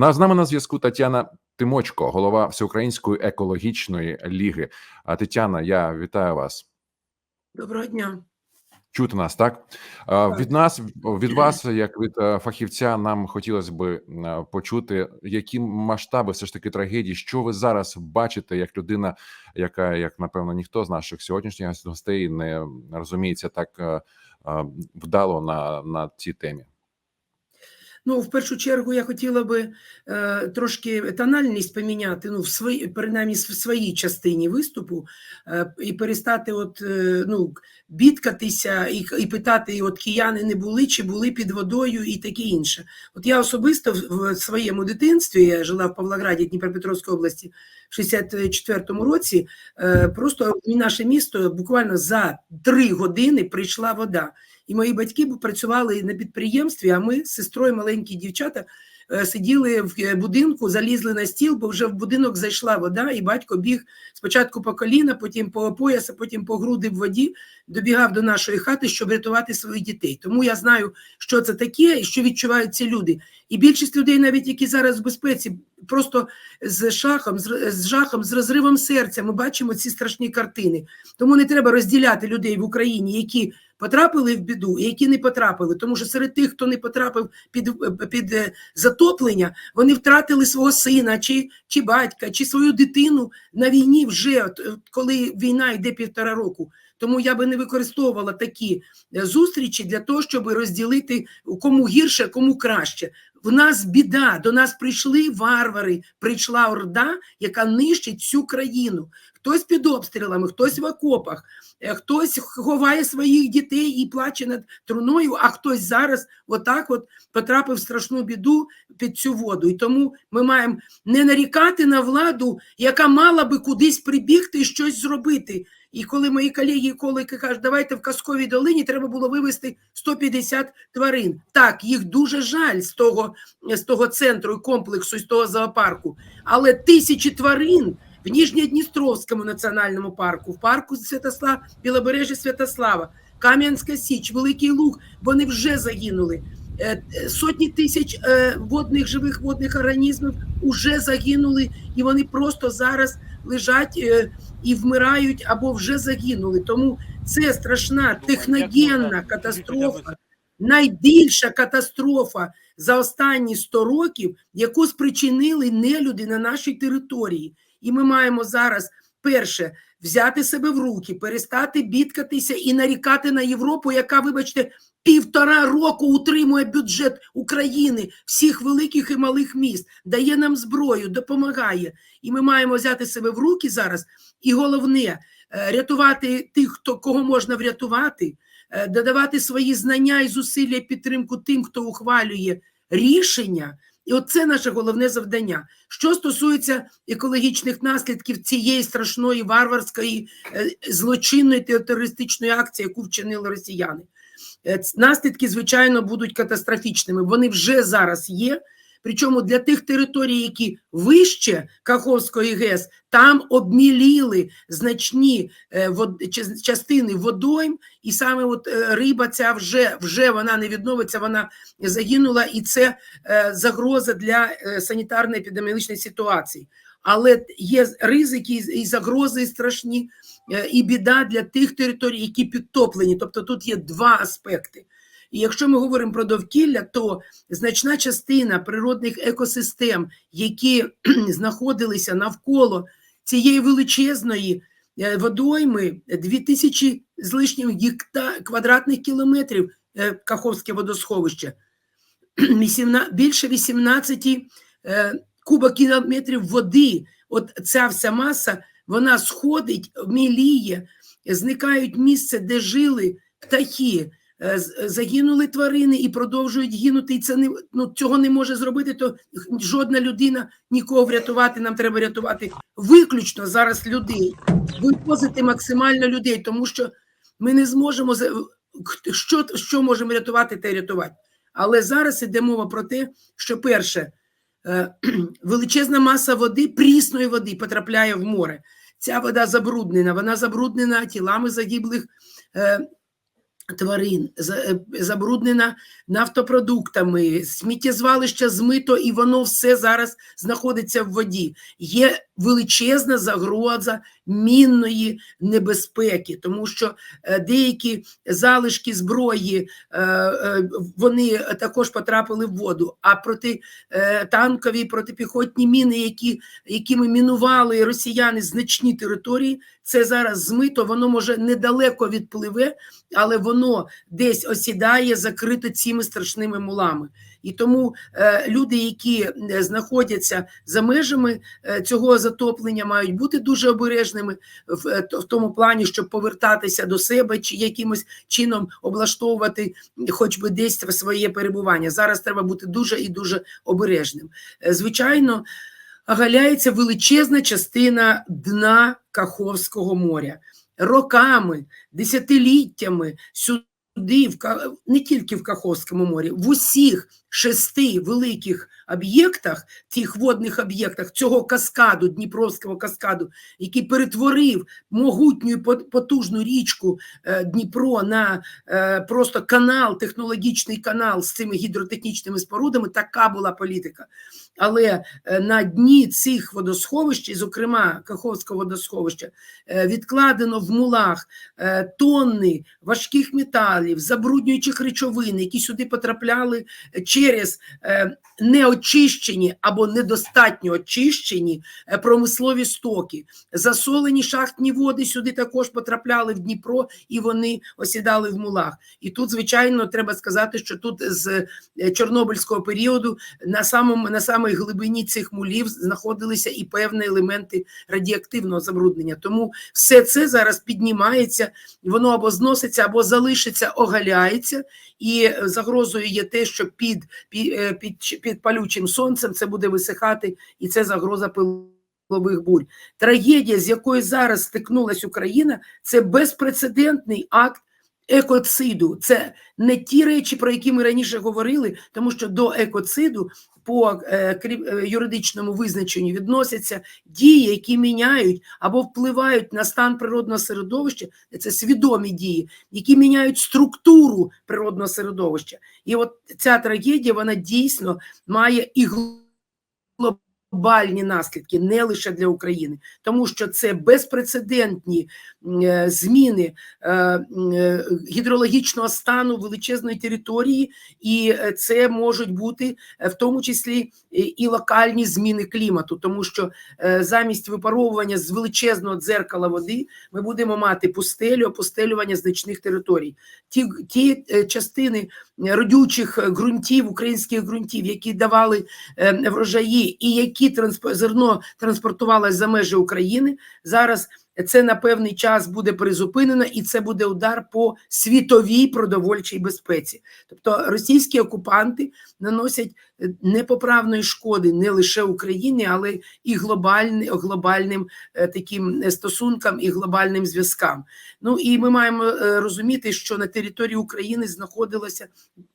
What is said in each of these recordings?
На з нами на зв'язку Тетяна Тимочко, голова Всеукраїнської екологічної ліги. А Тетяна, я вітаю вас. Доброго дня. Чути нас, так? Від нас, від вас, як від е, фахівця, нам хотілося би е, почути, які масштаби все ж таки трагедії, що ви зараз бачите, як людина, яка, як напевно, ніхто з наших сьогоднішніх гостей не розуміється так е, вдало на, на цій темі. Ну, в першу чергу, я хотіла би е, трошки тональність поміняти, ну, в свої, принаймні, в своїй частині виступу, е, і перестати от, е, ну, бідкатися і, і питати, от кияни не були, чи були під водою і таке інше. От я особисто в, в своєму дитинстві, я жила в Павлограді, Дніпропетровської області, в 64-му році, е, просто в наше місто буквально за три години прийшла вода. І мої батьки працювали на підприємстві, а ми з сестрою маленькі дівчата е, сиділи в е, будинку, залізли на стіл, бо вже в будинок зайшла вода, і батько біг спочатку по коліна, потім по пояс, а потім по груди в воді, добігав до нашої хати, щоб рятувати своїх дітей. Тому я знаю, що це таке і що відчувають ці люди. І більшість людей, навіть які зараз в безпеці, просто з шахом, з жахом, з розривом серця, ми бачимо ці страшні картини. Тому не треба розділяти людей в Україні, які потрапили в біду і які не потрапили. Тому що серед тих, хто не потрапив під під е, затоплення, вони втратили свого сина, чи чи батька, чи свою дитину на війні вже коли війна йде півтора року. Тому я би не використовувала такі е, зустрічі для того, щоб розділити кому гірше, кому краще. В нас біда, до нас прийшли варвари, прийшла орда, яка нищить всю країну. Хтось під обстрілами, хтось в окопах, е, хтось ховає своїх дітей і плаче над труною, а хтось зараз отак от потрапив в страшну біду під цю воду. І тому ми маємо не нарікати на владу, яка мала би кудись прибігти і щось зробити. І коли мої колеги і колики кажуть, давайте в казковій долині треба було вивезти 150 тварин. Так, їх дуже жаль з того з того центру комплексу, з того зоопарку. Але тисячі тварин в Ніжньодністровському національному парку, в парку Святослав, Білобережжя Святослава, Кам'янська Січ, Великий Луг, вони вже загинули. Е, сотні тисяч е, водних живих водних організмів вже загинули, і вони просто зараз лежать е, і вмирають або вже загинули. Тому це страшна техногенна катастрофа, найбільша катастрофа за останні 100 років, яку спричинили нелюди на нашій території. І ми маємо зараз перше взяти себе в руки, перестати бідкатися і нарікати на Європу, яка, вибачте, півтора року утримує бюджет України, всіх великих і малих міст, дає нам зброю, допомагає. І ми маємо взяти себе в руки зараз. І головне е, рятувати тих, хто кого можна врятувати, е, додавати свої знання і зусилля і підтримку тим, хто ухвалює рішення. І оце наше головне завдання. Що стосується екологічних наслідків цієї страшної варварської е, злочинної терористичної акції, яку вчинили росіяни, е, наслідки, звичайно, будуть катастрофічними. Вони вже зараз є. Причому для тих територій, які вище Каховської ГЕС, там обміліли значні е, частини водойм, і саме от е, риба ця вже вже вона не відновиться, вона загинула, і це е, загроза для санітарної епідеміологічної ситуації. Але є ризики і загрози страшні, і біда для тих територій, які підтоплені. Тобто тут є два аспекти. І якщо ми говоримо про довкілля, то значна частина природних екосистем, які знаходилися навколо цієї величезної е, водойми, 2000 з лишнім гекта... квадратних кілометрів е, Каховське водосховище, більше 18 е, кубокілометрів води. От ця вся маса вона сходить, міліє, зникають місце, де жили птахи. Е, загинули тварини і продовжують гинути. І це не ну цього не може зробити. То жодна людина нікого врятувати. Нам треба рятувати виключно зараз людей, вивозити максимально людей, тому що ми не зможемо що, що можемо рятувати, те рятувати. Але зараз іде мова про те, що перше е, величезна маса води, прісної води потрапляє в море. Ця вода забруднена, вона забруднена тілами загиблих е, тварин, е, забруднена нафтопродуктами, сміттєзвалище змито, і воно все зараз знаходиться в воді. Є величезна загроза мінної небезпеки, тому що е, деякі залишки зброї е, вони також потрапили в воду. А проти е, танкові протипіхотні міни, які, якими мінували росіяни значні території, це зараз змито, воно може недалеко відпливе, але воно десь осідає, закрите цими страшними мулами. І тому е, люди, які е, знаходяться за межами е, цього затоплення, мають бути дуже обережними в, е, в тому плані, щоб повертатися до себе чи якимось чином облаштовувати хоч би десь своє перебування. Зараз треба бути дуже і дуже обережним. Звичайно, оголяється величезна частина дна Каховського моря. Роками, десятиліттями сюди, в не тільки в Каховському морі, в усіх шести великих об'єктах, тих водних об'єктах цього каскаду, Дніпровського каскаду, який перетворив могутню і потужну річку е, Дніпро на е, просто канал, технологічний канал з цими гідротехнічними спорудами, така була політика. Але е, на дні цих водосховищ, зокрема Каховського водосховища, відкладено в мулах тонни важких металів, забруднюючих речовин, які сюди потрапляли через е, неочищені або недостатньо очищені е, промислові стоки. Засолені шахтні води сюди також потрапляли в Дніпро і вони осідали в мулах. І тут, звичайно, треба сказати, що тут з е, Чорнобильського періоду на самому на самій глибині цих мулів знаходилися і певні елементи радіоактивного забруднення. Тому все це зараз піднімається, воно або зноситься, або залишиться, огаляється, і загрозою є те, що під, під, е, під, під палючим сонцем це буде висихати, і це загроза пилових бурь. Трагедія, з якою зараз стикнулась Україна, це безпрецедентний акт екоциду. Це не ті речі, про які ми раніше говорили, тому що до екоциду по е, е, юридичному визначенню відносяться дії, які міняють або впливають на стан природного середовища, це свідомі дії, які міняють структуру природного середовища. І от ця трагедія вона дійсно має і глобальні наслідки не лише для України, тому що це безпрецедентні е, зміни е, е, гідрологічного стану величезної території, і це можуть бути в тому числі і локальні зміни клімату, тому що замість випаровування з величезного дзеркала води ми будемо мати пустелю, опустелювання значних територій. Ті, ті частини родючих ґрунтів, українських ґрунтів, які давали врожаї і які трансп... зерно транспортувалось за межі України, зараз це на певний час буде призупинено, і це буде удар по світовій продовольчій безпеці. Тобто російські окупанти наносять непоправної шкоди не лише Україні, але і глобальні, глобальним е, таким е, стосункам і глобальним зв'язкам. Ну і ми маємо е, розуміти, що на території України знаходилася,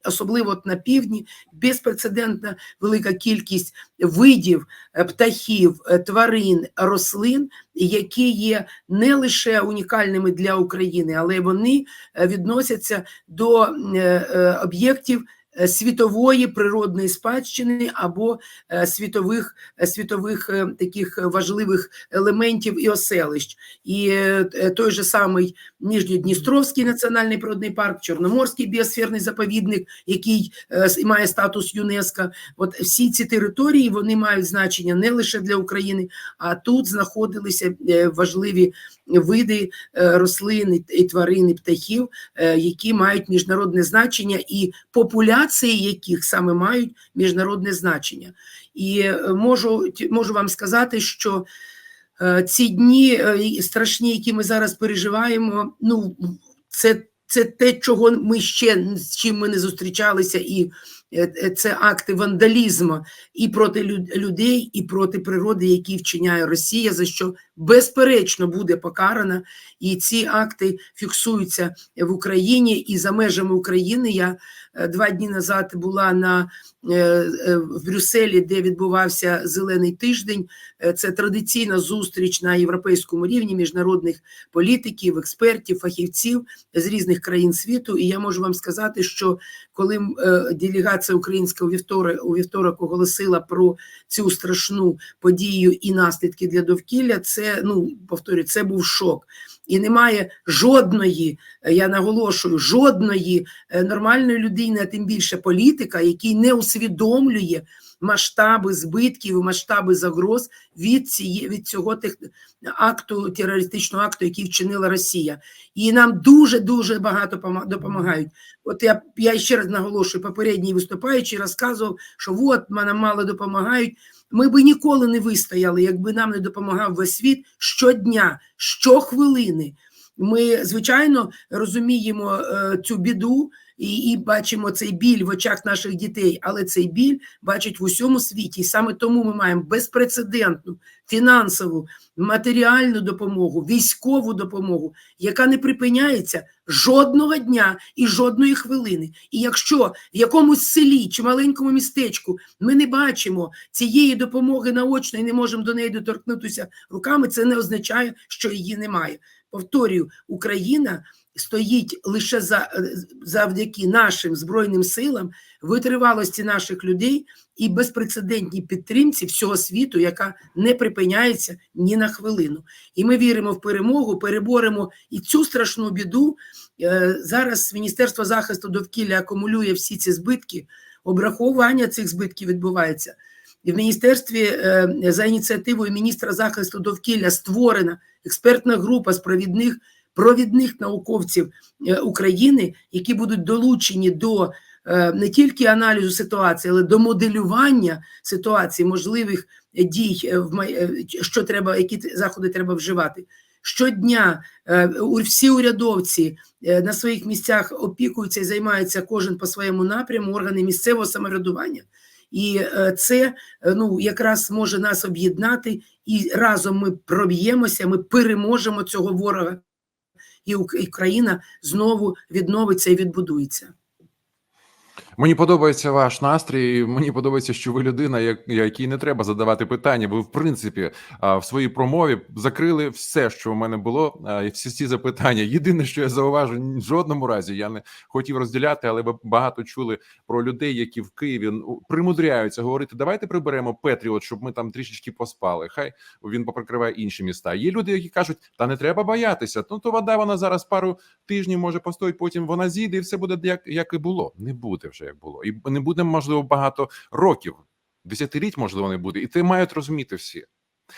особливо на півдні, безпрецедентна велика кількість видів птахів, тварин, рослин, які є не лише унікальними для України, але вони відносяться до об'єктів світової природної спадщини або е, світових, е, світових е, таких важливих елементів і оселищ. І е, е, той же самий Ніжньодністровський національний природний парк, Чорноморський біосферний заповідник, який е, має статус ЮНЕСКО. От всі ці території вони мають значення не лише для України, а тут знаходилися е, важливі види е, рослин і- тварин, і птахів, е, які мають міжнародне значення, і популяції яких саме мають міжнародне значення. І е, можу, можу вам сказати, що ці дні страшні, які ми зараз переживаємо, ну це, це те, чого ми ще з чим ми не зустрічалися, і це акти вандалізму і проти людей, і проти природи, які вчиняє Росія, за що безперечно буде покарана. І ці акти фіксуються в Україні і за межами України. Я е, два дні назад була на е, е, в Брюсселі, де відбувався зелений тиждень. Це традиційна зустріч на європейському рівні міжнародних політиків, експертів, фахівців з різних країн світу. І я можу вам сказати, що коли делегація українська у вівторок, у вівторок оголосила про цю страшну подію і наслідки для довкілля, це ну повторюю, це був шок. І немає жодної, е, я наголошую, жодної е, нормальної людини, а тим більше політика, який не усвідомлює масштаби збитків, масштаби загроз від цієї від цього тех, акту терористичного акту, який вчинила Росія. І нам дуже дуже багато допомагають. От я, я ще раз наголошую, попередній виступаючий розказував, що от нам мало допомагають. Ми би ніколи не вистояли, якби нам не допомагав весь світ щодня, щохвилини. Ми, звичайно, розуміємо е, цю біду і, і бачимо цей біль в очах наших дітей, але цей біль бачать в усьому світі. І саме тому ми маємо безпрецедентну фінансову, матеріальну допомогу, військову допомогу, яка не припиняється жодного дня і жодної хвилини. І якщо в якомусь селі чи маленькому містечку ми не бачимо цієї допомоги наочно і не можемо до неї доторкнутися руками, це не означає, що її немає. Повторюю, Україна стоїть лише за, завдяки нашим збройним силам, витривалості наших людей і безпрецедентній підтримці всього світу, яка не припиняється ні на хвилину. І ми віримо в перемогу, переборемо і цю страшну біду. Е, Зараз Міністерство захисту довкілля акумулює всі ці збитки. Обраховування цих збитків відбувається. І в міністерстві е, за ініціативою міністра захисту довкілля створена експертна група з провідних провідних науковців е, України, які будуть долучені до е, не тільки аналізу ситуації, але до моделювання ситуації, можливих дій, е, що треба, які заходи треба вживати. Щодня всі урядовці на своїх місцях опікуються і займаються кожен по своєму напряму, органи місцевого самоврядування. І це ну якраз може нас об'єднати, і разом ми проб'ємося, ми переможемо цього ворога, і Україна знову відновиться і відбудується. Мені подобається ваш настрій. Мені подобається, що ви людина, як- якій не треба задавати питання. Ви, в принципі, в своїй промові закрили все, що в мене було, і всі ці запитання. Єдине, що я зауважу, в жодному разі я не хотів розділяти, але ви багато чули про людей, які в Києві ну, примудряються говорити: давайте приберемо Петріот, щоб ми там трішечки поспали. Хай він поприкриває інші міста. Є люди, які кажуть, та не треба боятися. Ну то вода вона зараз пару тижнів може постоїть, потім вона зійде, і все буде як, як і було. Не буде вже як було, і не буде можливо багато років, десятиліть, можливо, не буде, і це мають розуміти всі.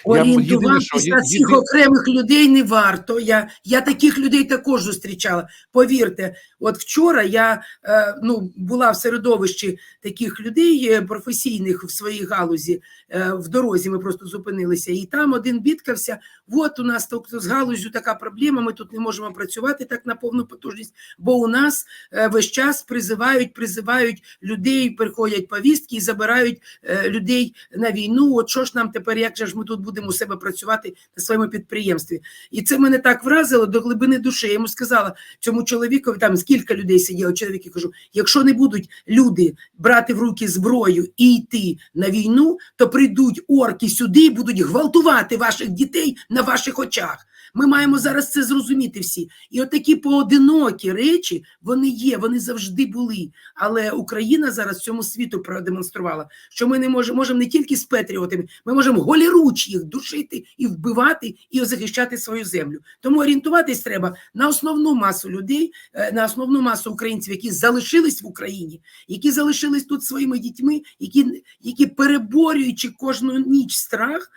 Орієнтуватися єди- окремих людей не варто. Я, я таких людей також зустрічала. Повірте, от вчора я е, ну, була в середовищі таких людей е, професійних в своїй галузі. Е, в дорозі ми просто зупинилися, і там один бідкався. От у нас тут з галузю така проблема. Ми тут не можемо працювати так на повну потужність, бо у нас е, весь час призивають, призивають людей, приходять повістки і забирають е, людей на війну. От що ж нам тепер, як же ж ми тут будемо у себе працювати на своєму підприємстві? І це мене так вразило до глибини душі. Я йому сказала цьому чоловікові, там скільки людей сиділо, чоловік, я кажу, якщо не будуть люди брати в руки зброю і йти на війну, то прийдуть орки сюди і будуть гвалтувати ваших дітей на ваших очах. Ми маємо зараз це зрозуміти всі. І от поодинокі речі вони є, вони завжди були. Але Україна зараз цьому світу продемонструвала, що ми не можемо можемо не тільки з патріотами, ми можемо голіруч їх душити і вбивати, і захищати свою землю. Тому орієнтуватись треба на основну масу людей, е, на основну масу українців, які залишились в Україні, які залишились тут своїми дітьми, які, які переборюючи кожну ніч страх.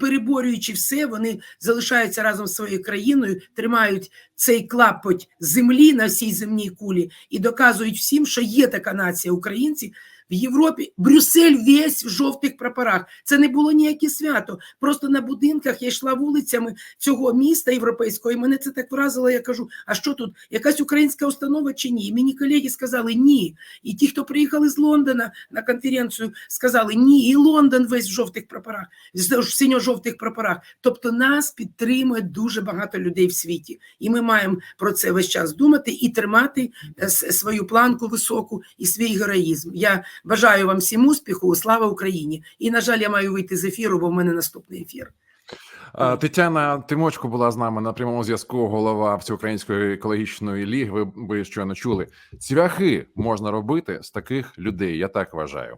Переборюючи все, вони залишаються разом з своєю країною, тримають цей клапоть землі на всій земній кулі і доказують всім, що є така нація українці. В Європі Брюссель весь в жовтих прапорах. Це не було ніяке свято. Просто на будинках я йшла вулицями цього міста європейського, і мене це так вразило. Я кажу: а що тут? Якась українська установа чи ні? І мені колеги сказали ні. І ті, хто приїхали з Лондона на конференцію, сказали ні. І Лондон весь в жовтих прапорах, в синьо-жовтих прапорах. Тобто нас підтримує дуже багато людей в світі, і ми маємо про це весь час думати і тримати е, свою планку високу і свій героїзм. Я Бажаю вам всім успіху. Слава Україні! І на жаль, я маю вийти з ефіру, бо в мене наступний ефір. Тетяна Тимочко була з нами на прямому зв'язку. Голова Всеукраїнської екологічної ліги. Ви, ви щойно чули. Цвяхи можна робити з таких людей. Я так вважаю.